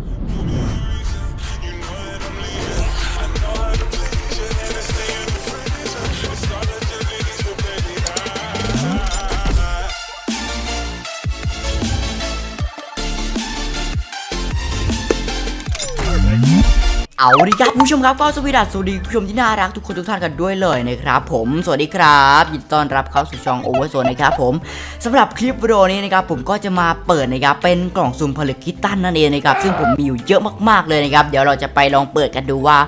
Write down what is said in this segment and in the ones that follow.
You know เอาดีครับผู้ชมครับก็สวัสดีสวัสดีผู้ชมที่น่ารักทุกคนทุกท่านกันด้วยเลยนะครับผมสวัสดีครับยินดีต้อนรับเข้าสู่ช่องโอเวอร์โซนนะครับผมสำหรับคลิปวิดีโอนี้นะครับผมก็จะมาเปิดนะครับเป็นกล่องซุ่มผลึกคิตตันนั่นเองนะครับซึ่งผมมีอยู่เยอะมากๆเลยนะครับเดี๋ยวเราจะไปลองเปิดกันดูว่า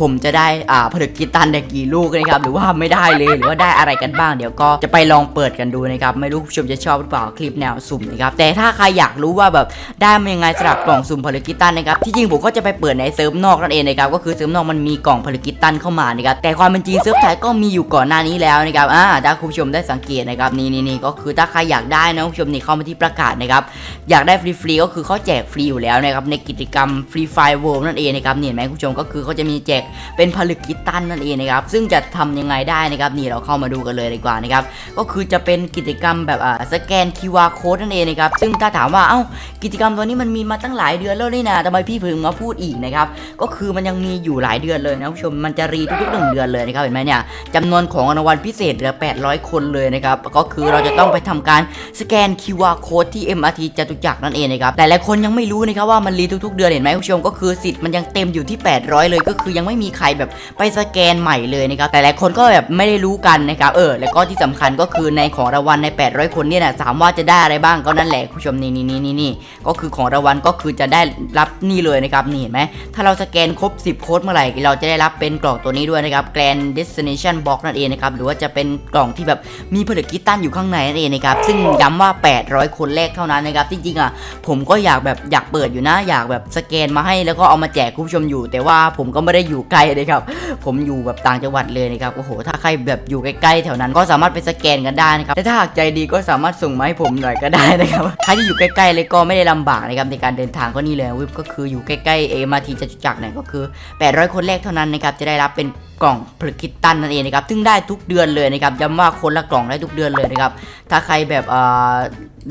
ผมจะได้อ่าผลึกคิตตันได้กี่ลูกนะครับหรือว่าไม่ได้เลยหรือว่าได้อะไรกันบ้าง เดี๋ยวก็จะไปลองเปิดกันดูนะครับไม่รู้ผู้ชมจะชอบหรือเปล่าคลิปแนวสุ่มนะครับแต่ถ้าใครอยากรู้ว่าแบบได้มายังไงสำหรับกล่องสุ่มผลึกคิตตันนะครับที่จริงผมก็จะไปเปิดในเซิร์ฟนอกนั่นเองนะครับก็คือเซิร์ฟนอกมันมีกล่องผลึกคิตตันเข้ามานะครับแต่ความเป็นจริงเซิร์ฟไทยก็มีอยู่ก่อนหน้านี้แล้วนะครับอ่าถ้าคุณผู้ชมได้สังเกตนะครับนี่นี่นี่ก็คือถ้าใครอยากได้นะคุณผู้ชมนี่เข้ามาที่ประกาศนะครับอยากได้ฟรีๆก็คือเขาแจกฟรีอยู่แล้วนะครับในกิจกรรมฟรีไฟเวิลด์นั่นเองนะครับนี่เห็นไหมคุณผู้ชมก็คือเขาจะมีแจกเป็นผลึกคิตตันนั่นเองนะครับซึ่งจะทำยังไงได้นะครับนี่เราเข้ามาดูกันเลยดีกว่านะครับก็คือจะเป็นกิจกรรมแบบอ่าสแกน QR code นั่นเองนะครับซึ่งถ้าถามว่าเอ้ากิจกรรมตัวนี้มันมีมาตั้งหลายเดือนแล้วนี่นะทำไมพี่เพิ่งมาพูดอีกนะครับก็คือมันยังมีอยู่หลายเดือนเลยนะคุณผู้ชมมันจะรีทุกๆหนึ่งเดือนเลยนะครับเห็นไหมเนี่ยจำนวนของรางวัลพิเศษเหลือ 800 คนเลยนะครับก็คือเราจะต้องไปทำการสแกน QR code ที่ MRT จตุจักรนั่นเองนะครับแต่หลายคนยังไม่รู้นะครับว่ามันรีทุกๆ เดือนเห็นไหมคุณผู้ชมก็คือสิทธิ์มันยังเต็มอยู่ที่ 800 เลยก็คือยังไม่มีใครแบบไปสแกนใหม่เลยนะครับแต่หลายคนก็แบบไม่ได้รู้กันนะครับเออแล้วก็ที่สำคัญก็คือในของรางวัลใน 800 คนเนี่ยนะถามว่าจะได้อะไรบ้างก็นั่นแหละคุณผู้ชมนี่นี่นี่นี่นี่ก็คือของรางวัลก็คือจะได้รับนี่เลยนะครับนี่เห็นไหมถ้าเราสแกนครบ 10 โค้ดเมื่อไหร่ เราจะได้รับเป็นกล่องตัวนี้ด้วยนะครับ Grand Destination Box นั่นเองนะครับ หรือว่าจะเป็นกล่องที่แบบมีผลึกกิตตันอยู่ข้างในนั่นเองนะครับ ซึ่งย้ำว่า 800 คนแรกเท่านั้นนะครับ จริงๆอะผมก็อยากแบบอยากเปิดอยู่นะ อยากแบบสแกนมาให้แล้วก็เอามาแจกคุณผู้ชมอยู่ แต่ว่าผมก็ไม่ได้อยู่ไกลนะครับ ผมอยู่แบบต่างจังหวัดเลยนะครับ โอ้โห ถ้าใครแบบอยู่ใกล้ๆแถวนั้นก็สามารถไปสแกนกันได้นะครับแต่ถ้าหากใจดีก็สามารถส่งมาให้ผมหน่อยก็ได้นะครับ ใครที่อยู่ใกล้ๆเลยก็ไม่ได้ลำบากนะครับในการเดินทางก็นี่เลยวิบก็คืออยู่ใกล้ๆเอมาทีจตุจักรเนี่ยก็คือ 800 คนแรกเท่านั้นนะครับจะได้รับเป็น กล่องผลึกคิตตันนั่นเองนะครับซึ่งได้ทุกเดือนเลยนะครับย้ำว่าคนละกล่องได้ทุกเดือนเลยนะครับถ้าใครแบบเอ่อ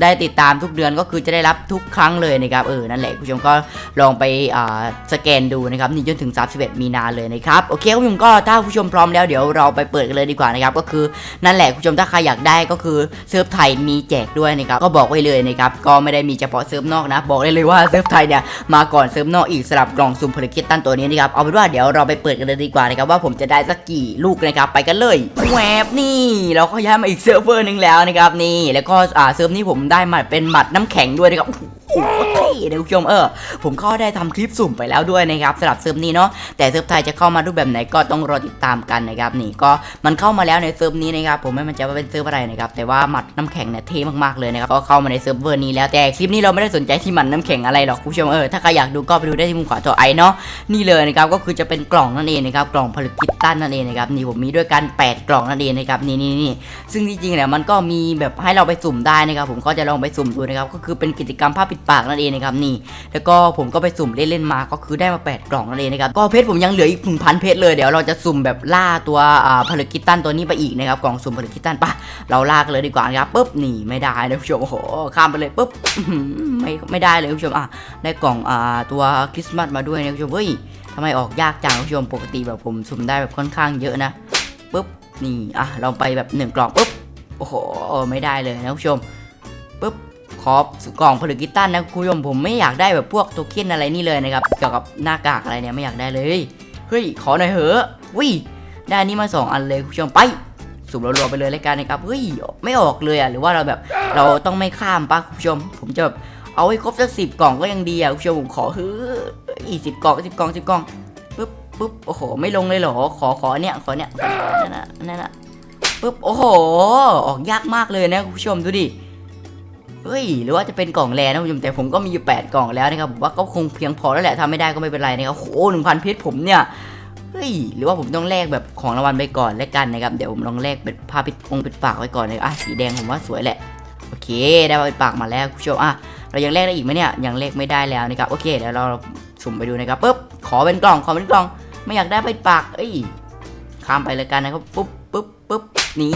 ได้ติดตามทุกเดือนก็คือจะได้รับทุกครั้งเลยนะครับเออนั่นแหละคุณผู้ชมก็ลองไปสแกนดูนะครับนี่จนถึง 31 มีนาเลยนะครับโอเคคุณผู้ชมก็ถ้าผู้ชมพร้อมแล้วเดี๋ยวเราไปเปิดกันเลยดีกว่านะครับก็คือนั่นแหละคุณผู้ชมถ้าใครอยากได้ก็คือเซิร์ฟไทยมีแจกด้วยนะครับก็บอกไว้เลยนะครับก็ไม่ได้มีเฉพาะเซิร์ฟนอกนะบอกได้เลยว่าเซิร์ฟไทยเนี่ยมาก่อนเซิร์ฟนอกอีกสำหรับกล่องซุ่มผลึกคิตตันตัวนี้นะครับเอาเป็นว่าเดี๋ยวเราไปเปิดกันเลยดีกว่านะครับว่าผมจะได้สักกี่ลูกนะครับไปกันเลยแหวบนี่เราก็ย้ายมาอีกเซิร์ฟเวอร์หนึงแล้วนะครับนี่แล้วก็อ่าเซิร์ฟนี้ผมได้มาเป็นหมัดน้ำแข็งด้วยนะครับ โอ้โหเท่เลยคุณผู้ชมเออผมก็ได้ทำคลิปสุ่มไปแล้วด้วยนะครับสำหรับเซิร์ฟนี้เนาะแต่เซิร์ฟไทยจะเข้ามารูปแบบไหนก็ต้องรอติดตามกันนะครับนี่ก็มันเข้ามาแล้วในเซิร์ฟนี้นะครับผมไม่มั่นใจว่าเป็นเซิร์ฟอะไรนะครับแต่ว่าหมัดน้ำแข็งเนี่ยเท่มากๆเลยนะครับก็เข้ามาในเซิร์ฟเวอร์นี้แล้วแต่คลิปนี้เราไม่ได้สนใจที่หมันน้ำแข็งอะไรหรอกคุณผู้ชมเออถ้าใครอยากดูก็ไปดูได้ที่มุมขวาจอไอเนาะนี่เลยนะครับก็คือจะเป็นกล่องนั่นเองนะครับกล่องผลึกคิตตันนั่นเองนะครับนี่ผมมีด้วยกัน 8 กล่องนั่นเองนะครับนี่นี่นี่ซึ่งจริงๆเนี่ยมันก็มีแบบให้เราไปสุ่มได้นะครับผมก็จะลองไปสุ่มดูนะครับก็คือเป็นกิจกรรมผ้าปิดปากนั่นเองนะครับนี่ แล้วก็ผมก็ไปสุ่มเล่นๆมาก็คือได้มา 8 กล่องนั่นเองนะครับก็เพชรผมยังเหลืออีกหนึ่งพันเพชรเลยเดี๋ยวเราจะสุ่มแบบล่าตัวอ่าผลึกคิตตันตัวนี้ไปอีกนะครับกล่องสุ่มผลึกคิตตันปะเราล่ากันเลยดีกว่านะครับปุ๊บนี่ไม่ได้นะคุณผู้ชมโอ้โหข้ามไปเลยปุ๊บไม่ไม่ได้เลยคุณผู้ชมอะได้กล่องอ่าตัวคริสต์มาสมาด้วยนะคุณผู้ชมเฮ้ยทำไมออกยากจังคุณผู้ชมปกติแบบผมสุ่มได้แบบค่อนข้างเยอะนะปุ๊บนี่อะลองไปแบบหนึ่งกล่องปุ๊บโอ้โหไม่ได้เลยนะผู้ชมปุ๊บ ขอกล่องผลึกกิตตันนะคุณผู้ชมผมไม่อยากได้แบบพวกโทเค็นอะไรนี่เลยนะครับเกี่ยวกับหน้ากากอะไรเนี่ยไม่อยากได้เลยเฮ้ยขอหน่อยเหอะวิได้อันนี้มาสองอันเลยคุณผู้ชมไปสุ่มรัวๆไปเลยรายการนะครับเฮ้ยไม่ออกเลยอะหรือว่าเราแบบเราต้องไม่ข้ามปะคุณผู้ชม ผมจะแบบเอาให้ครบสักสิบกล่องก็ยังดีอะคุณผู้ชมผมขอเฮ้ยสิบกล่องสิบกล่องสิบกล่องปึ๊บปึ๊บโอ้โหไม่ลงเลยเหรอขอขอเนี่ยขอเนี่ยนั่นน่ะนั่นน่ะปึ๊บโอ้โหออกยากมากเลยนะคุณผู้ชมดูดิ เฮ้ยหรือว่าจะเป็นกล่องแรนะคุณผู้ชมแต่ผมก็มีอยู่8กล่องแล้วนะครับผมว่าก็คงเพียงพอแล้วแหละทำไม่ได้ก็ไม่เป็นไรนะครับโหหนึ่งพันเพชรผมเนี่ยเฮ้ยหรือว่าผมต้องแลกแบบของรางวัลไปก่อนแล้วกันนะครับเดี๋ยวผมลองแลกเป็นผ้าปิดองปิดปากไว้ก่อนเลยอะสีแดงผมว่าสวยแหละโอเค ได้ผ้าปิดปากมาแล้วคุณผู้ชมอะเรายังแลกได้อีกไหมเนี่ยยังแลกไม่ได้แล้วนะครับโอเคเดี๋ยวเราสุ่มไปดูนะครับปุ๊บขอเป็นกล่องขอเป็นกล่อง ไม่อยากได้ผ้าปิดปากเอ้ยข้ามไปเลยกันนะครับปุ๊บปุ๊บปุ๊บนี่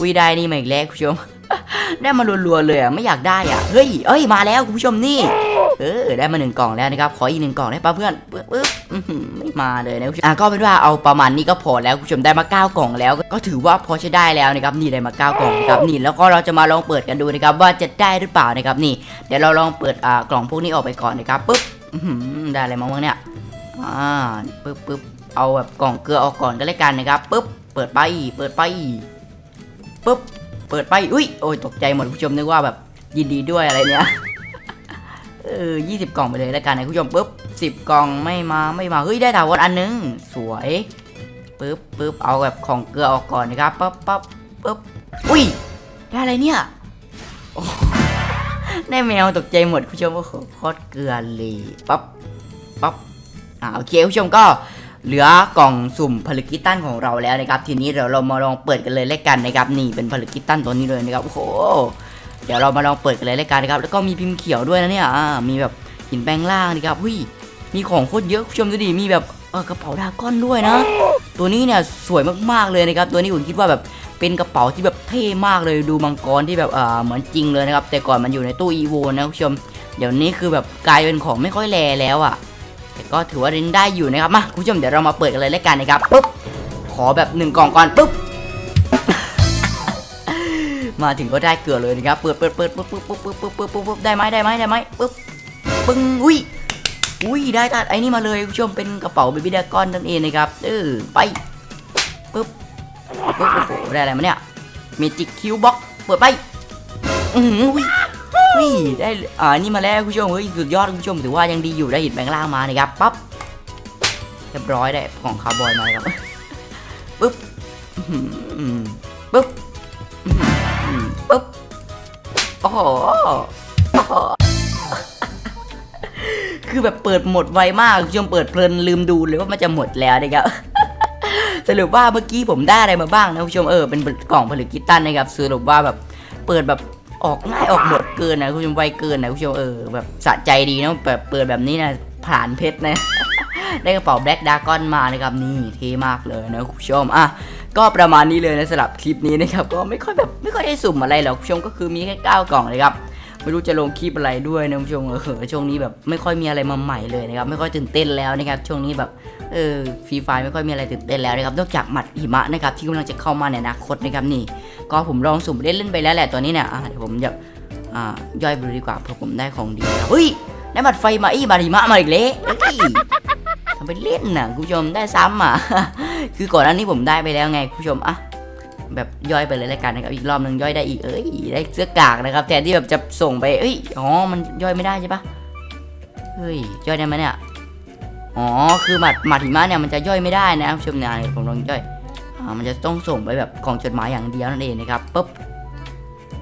วีได้นี่มาอีกแล้วคุณผู้ชม ได้มารัวๆเลยอะไม่อยากได้อะเฮ้ยเอ้ยมาแล้วคุณผู้ชมนี่เออได้มาหนึ่งกล่องแล้วนะครับขออีกหนึ่งกล่องได้ป่ะเพื่อนปึ๊บปึ๊บไม่มาเลยนะคุณผู้ชมอะก็เป็นว่าเอาประมาณนี้ก็พอแล้วคุณผู้ชมได้มาเก้ากล่องแล้ว ก็ถือว่าพอใช้ได้แล้วนะครับนี่ได้มาเก้ากล่องนะครับนี่แล้วก็เราจะมาลองเปิดกันดูนะครับว่าจะได้หรือเปล่านะครับนี่ เดี๋ยวเราลองเปิดอ่ากล่องพวกนี้ออกไปก่อนนะครับปึ๊บได้อะไรมาบ้างเนี่ยอ่าปึ๊บปึ๊บเอาแบบกล่องเกลือออกก่อนก็แล้วกันนะครับปึ๊บเปิดไปเปิดไปปึ๊บ เปิดไป อุ้ย โอ้ย ตกใจหมดคุณผู้ชมนึกว่าแบบยินดีด้วยอะไรเนี่ยเออยี่สิบกล่องไปเลยแล้วกันนะคุณผู้ชมปุ๊บสิบกล่องไม่มาไม่มา เฮ้ย ได้ถาวรอันนึง สวยปุ๊บปุ๊บเอาแบบของเกลือออกก่อนนะครับปั๊บปั๊บปุ๊บ อุ้ย ได้อะไรเนี่ยได้แมวตกใจหมดคุณผู้ชมโอ้โหโคตรเกลือเลยปั๊บปั๊บอ่าโอเคคุณผู้ชมก็ เหลือกล่องสุ่มผลึกกิตตันของเราแล้วนะครับ ทีนี้เดี๋ยวเรามาลองเปิดกันเลยแล้วกันนะครับ นี่เป็นผลึกกิตตันตัวนี้เลยนะครับ โอ้โห เดี๋ยวเรามาลองเปิดกันเลยแล้วกันนะครับ แล้วก็มีพิมพ์เขียวด้วยนะเนี่ยมีแบบหินแปลงล่างนะครับหุ้ย มีของโคตรเยอะคุณผู้ชมดูดิ มีแบบเออกระเป๋าดาก้อนด้วยนะ ตัวนี้เนี่ยสวยมากๆเลยนะครับ ตัวนี้ผมคิดว่าแบบเป็นกระเป๋าที่แบบเท่มากเลย ดูมังกรที่แบบเออเหมือนจริงเลยนะครับ แต่ก่อนมันอยู่ในตู้อีโวนะคุณผู้ชม เดี๋ยวนี้คือแบบกลายเป็นของไม่ค่อยแลแล้วอะ แต่ก็ถือว่าเล่นได้อยู่นะครับมาคุณผู้ชมเดี๋ยวเรามาเปิดกันเลยแล้วกันนะครับปุ๊บขอแบบหนึ่งกล่องก่อนปุ๊บมาถึงก็ได้เกลือเลยนะครับเปิดเปิดเปิดปุ๊บปุ๊บปุ๊บปุ๊บปุ๊บปุ๊บปุ๊บได้ไหมได้ไหมได้ไหมปุ๊บปึ้งอุ้ยอุ้ยได้ตัดไอ้นี่มาเลยคุณผู้ชมเป็นกระเป๋าเบบี้ดาก้อนนั่นเองนะครับเออไปปุ๊บปุ๊บโอ้โหได้อะไรมาเนี่ยเมจิกคิวบ็อกเปิดไปอืออุ้ย ฮ้ยได้อ่านี่มาแล้วคุณผู้ชมเฮ้ยสุดยอดคุณผู้ชมถือว่ายังดีอยู่ได้หินแบงล่างมานะครับปั๊บเรียบร้อยได้ของคาร์บอยมาครับปึ๊บปึ๊บปึ๊บโอ้โหโอ้โหคือแบบเปิดหมดไวมากคุณผู้ชมเปิดเพลินลืมดูเลยว่ามันจะหมดแล้วนะครับสรุปว่าเมื่อกี้ผมได้อะไรมาบ้างนะคุณผู้ชมเออเป็นกล่องผลึกกิตตันนะครับสรุปว่าแบบเปิดแบบ ออกง่ายออกหมดเกินนะคุณผู้ชมไวเกินนะคุณผู้ชมเออแบบสะใจดีนะแบบเปิดแบบนี้นะผ่านเพชรนะ ได้กระเป๋าแบล็กดากอนมานะครับนี่เท่มากเลยนะคุณผู้ชมอะก็ประมาณนี้เลยนะสำหรับคลิปนี้นะครับก็ไม่ค่อยแบบไม่ค่อยได้สุ่มอะไรหรอกคุณผู้ชมก็คือมีแค่เก้ากล่องนะครับไม่รู้จะลงคลิปอะไรด้วยนะคุณผู้ชมเออช่วงนี้แบบไม่ค่อยมีอะไรมาใหม่เลยนะครับไม่ค่อยตื่นเต้นแล้วนะครับช่วงนี้แบบเออฟรีไฟไม่ค่อยมีอะไรตื่นเต้นแล้วนะครับนอกจากหมัดหิมะนะครับที่กำลังจะเข้ามาในอนาคตนะครับนี่ ก็ผมลองสุ่มเล่นเล่นๆไปแล้วแหละตัวนี้เนี่ยเดี๋ยวผมจะย่อยไปดีกว่าเผื่อผมได้ของดีเฮ้ยได้บัตรไฟมาอีบัตรหิมะมาอีกแล้วอ้ยทำไปเล่นน่ะคุณผู้ชมได้ซ้ำอะคือก่อนหน้านี้ผมได้ไปแล้วไงคุณผู้ชมอะแบบย่อยไปเลยแล้วกันนะครับอีกรอบหนึ่งย่อยได้อีกเอ้ยได้เสื้อกากนะครับแทนที่แบบจะส่งไปเอ้ยอ๋อมันย่อยไม่ได้ใช่ปะเฮ้ยย่อยได้ไหมเนี่ยอ๋อคือหมัดหมัดหิมะเนี่ยมันจะย่อยไม่ได้นะคุณผู้ชมเนี่ยผมลองย่อย มันจะต้องส่งไปแบบกล่องจดหมายอย่างเดียวนั่นเองนะครับปุ๊บ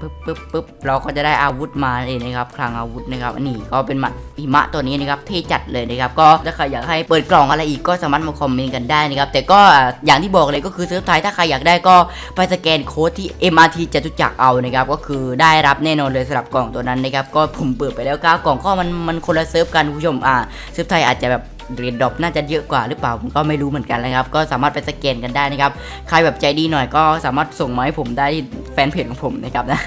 ปึ๊บปึ๊บปึ๊บเราก็จะได้อาวุธมาเองนะครับคลังอาวุธนะครับอันนี้ก็เป็นหมัดหิมะตัวนี้นะครับเท่จัดเลยนะครับก็ถ้าใครอยากให้เปิดกล่องอะไรอีกก็สามารถมาคอมเมนต์กันได้นะครับแต่ก็อย่างที่บอกเลยก็คือเซิร์ฟไทยถ้าใครอยากได้ก็ไปสแกนโค้ดที่ MRT จตุจักรเอานะครับก็คือได้รับแน่นอนเลยสำหรับกล่องตัวนั้นนะครับก็ผมเปิดไปแล้วก้ากล่องก็มันมันคนละเซิร์ฟกันคุณผู้ชมอ่าเซิร์ฟไทยอาจจะแบบ เรียนดรอปน่าจะเยอะกว่าหรือเปล่าผมก็ไม่รู้เหมือนกันนะครับ ก็สามารถไปสแกนกันได้นะครับ ใครแบบใจดีหน่อยก็สามารถส่งมาให้ผมได้ที่แฟนเพจของผมนะครับนะ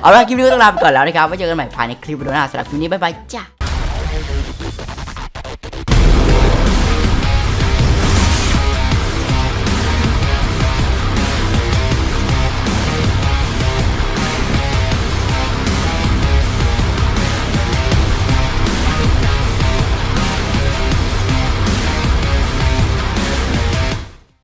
เอาละคลิปนี้ต้องลาไปก่อนแล้วนะครับไว้เจอกันใหม่ภายในคลิปวิดีโอหน้าสำหรับคลิปนี้บ๊ายบายจ้า